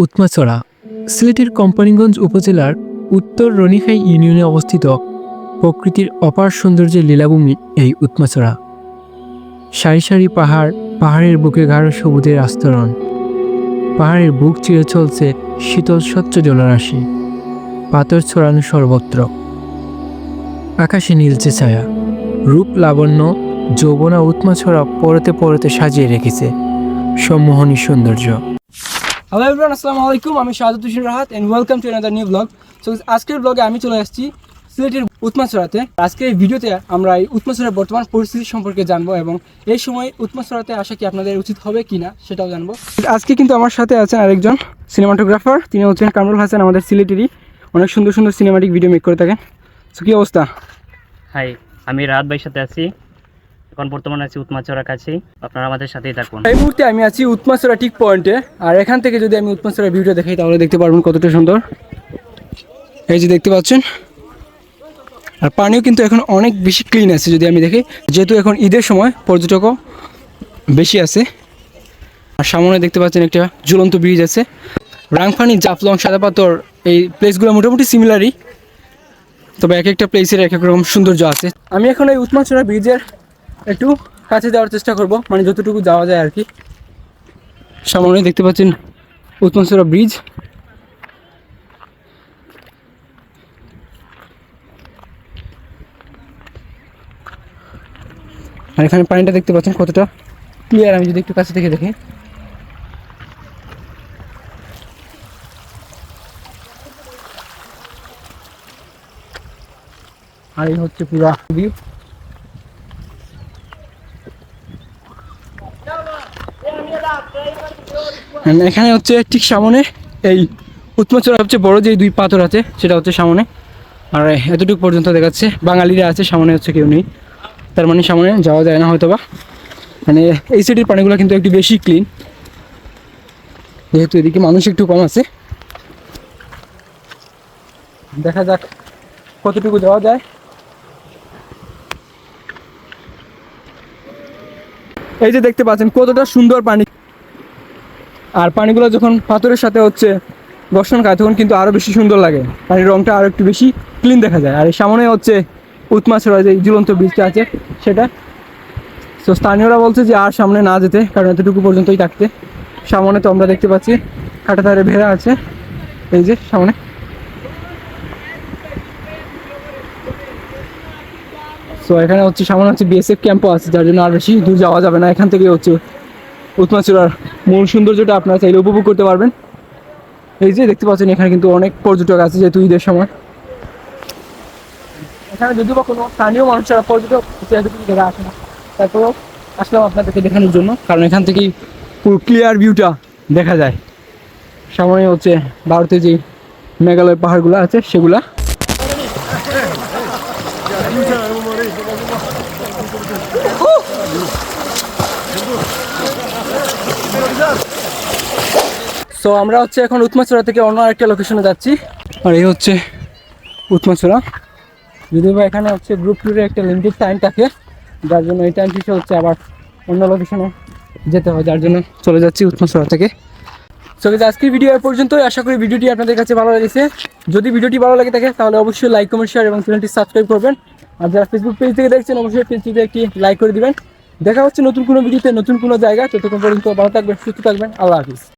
উৎমাছড়া সিলেটের কোম্পানিগঞ্জ উপজেলার উত্তর রনিখাই ইউনিয়নে অবস্থিত প্রকৃতির অপার সৌন্দর্যের লীলাভূমি এই উৎমাছড়া সারি সারি পাহাড়, পাহাড়ের বুকে গাঢ় সবুজের আস্তরণ। পাহাড়ের বুক চিরে চলছে শীতল স্বচ্ছ জলরাশি। পাথর ছড়ানো সর্বত্র। আকাশে নীলচে ছায়া। রূপ লাবণ্য যৌবনা উৎমাছড়া পরতে পরতে সাজিয়ে রেখেছে সম্মোহনী সৌন্দর্য। হ্যালো এভরিওয়ান আসসালামু আলাইকুম, আমি Shahadut Hossain Rahat and welcome to another new blog so আজকের ব্লগে আমি চলে আসছি সিলেটের উৎমাছড়াতে। আজকের এই ভিডিওতে আমরা এই উৎমাছড়ার বর্তমান পরিস্থিতি সম্পর্কে জানব এবং এই সময় উৎমাছড়াতে আসা কি আপনাদের উচিত হবে কি না সেটাও জানব। আজকে কিন্তু আমার সাথে আছেন আরেকজন সিনেমাটোগ্রাফার তিনি হচ্ছেন কামরুল হাসান, আমাদের সিলেটেরই। অনেক সুন্দর সুন্দর সিনেমাটিক ভিডিও মেক করে থাকেন। সো কী অবস্থা? হাই আমি রাত ভাইয়ের সাথে আছি। এখন বর্তমানে আছি উৎমাচড়ার কাছেই। আপনারা আমাদের সাথেই থাকুন। এই মুহূর্তে আমি আছি উৎমাছড়া টিক পয়েন্টে। আর এখান থেকে যদি আমি উৎমাছড়ার ভিডিও দেখাই, তাহলে দেখতে পারবেন কতটা সুন্দর। এই যে দেখতে পাচ্ছেন? আর পানিও কিন্তু এখন অনেক বেশি ক্লিন আছে, যদি আমি দেখি। যেহেতু এখন ঈদের সময়, পর্যটকও বেশি আছে। আর সামনে দেখতে পাচ্ছেন একটা ঝুলন্ত ব্রিজ আছে। রাংফানি জাফলং সাদা পাথর এই প্লেসগুলো মোটামুটি সিমিলারই তবে এক একটা প্লেসের এক এক রকম সৌন্দর্য আছে। আমি এখন এই উৎমাছড়া ব্রিজের একটু কাছে যাওয়ার চেষ্টা করব। মানে যতটুকু যাওয়া যায় আর কি। সামনে দেখতে পাচ্ছেন উৎমাছড়া ব্রিজ আর এখানে পানিটা দেখতে পাচ্ছেন কতটা ক্লিয়ার আমি যদি একটু কাছে থেকে দেখি। আর এই হচ্ছে পুরা ভিউ এখানে হচ্ছে ঠিক সামনে এই উৎমচড়া সবচেয়ে বড় যে দুই পাথর আছে, সেটা হচ্ছে সামনে। আর এতটুকু পর্যন্ত দেখাচ্ছে, বাঙালিরা আছে, সামনে হচ্ছে কেউ নেই। তার মানে সামনে যাওয়া যায় না হয়তো বা মানে এই সাইডের পানিগুলো কিন্তু একটু বেশি ক্লিন যেহেতু এদিকে মানুষ একটু কম আছে। দেখা যাক কতটুকু যাওয়া যায়। এই যে দেখতে পাচ্ছেন, কতটা সুন্দর পানি। আর পানিগুলো যখন পাথরের সাথে হচ্ছে ঘর্ষণ খায়, তখন কিন্তু আরও বেশি সুন্দর লাগে। পানির রঙটা আরও একটু বেশি ক্লিন দেখা যায়। আর সামনে হচ্ছে উৎমাছড়া যে ঝুলন্ত ব্রিজটা আছে, সেটা। তো স্থানীয়রা বলছে যে আর সামনে না যেতে, কারণ এতটুকু পর্যন্তই থাকতে। সামনে তো আমরা দেখতে পাচ্ছি, কাটা ধারে ভেড়া আছে। এই যে সামনে। তো এখানে হচ্ছে সামনে হচ্ছে বিএসএফ ক্যাম্পও আছে, যার জন্য আর বেশি দূর যাওয়া যাবে না। এখান থেকে হচ্ছে উৎমাচুরার মূল সৌন্দর্যটা আপনারা চাইলে উপভোগ করতে পারবেন এই যে দেখতে পাচ্ছেন এখানে কিন্তু অনেক পর্যটক আছে যেহেতু ঈদের সময় এখানে যদিও বা কোনো স্থানীয় মানুষেরা পর্যটক জায়গা আসে না তারপরেও আসলাম আপনাদেরকে দেখানোর জন্য কারণ এখান থেকেই পুরো ক্লিয়ার ভিউটা দেখা যায় সামনে হচ্ছে ভারতের যে মেঘালয় পাহাড়গুলো আছে সেগুলা সো আমরা হচ্ছে এখন উৎমাছড়া থেকে অন্য আরেকটা লোকেশনে যাচ্ছি। আর এই হচ্ছে উৎমাছড়া। যদিও বা এখানে হচ্ছে গ্রুপ ট্যুরে একটা লিমিটেড টাইম থাকে, যার জন্য এই টাইম শেষে হচ্ছে আবার অন্য লোকেশনে যেতে হয় যার জন্য চলে যাচ্ছি উৎমাছড়া থেকে। সো আজকের ভিডিও এ পর্যন্তই। আশা করি ভিডিওটি আপনাদের কাছে ভালো লেগেছে। যদি ভিডিওটি ভালো লাগে থাকে, তাহলে অবশ্যই লাইক কমেন্ট শেয়ার এবং চ্যানেলটি সাবস্ক্রাইব করবেন। আর যারা ফেসবুক পেজ থেকে দেখছেন, অবশ্যই পেজটিতে একটি লাইক করে দিবেন। দেখা হচ্ছে নতুন কোনো ভিডিওতে, নতুন কোনো জায়গা ততক্ষণ পর্যন্ত ভালো থাকবেন, সুস্থ থাকবেন। আল্লাহ হাফিজ।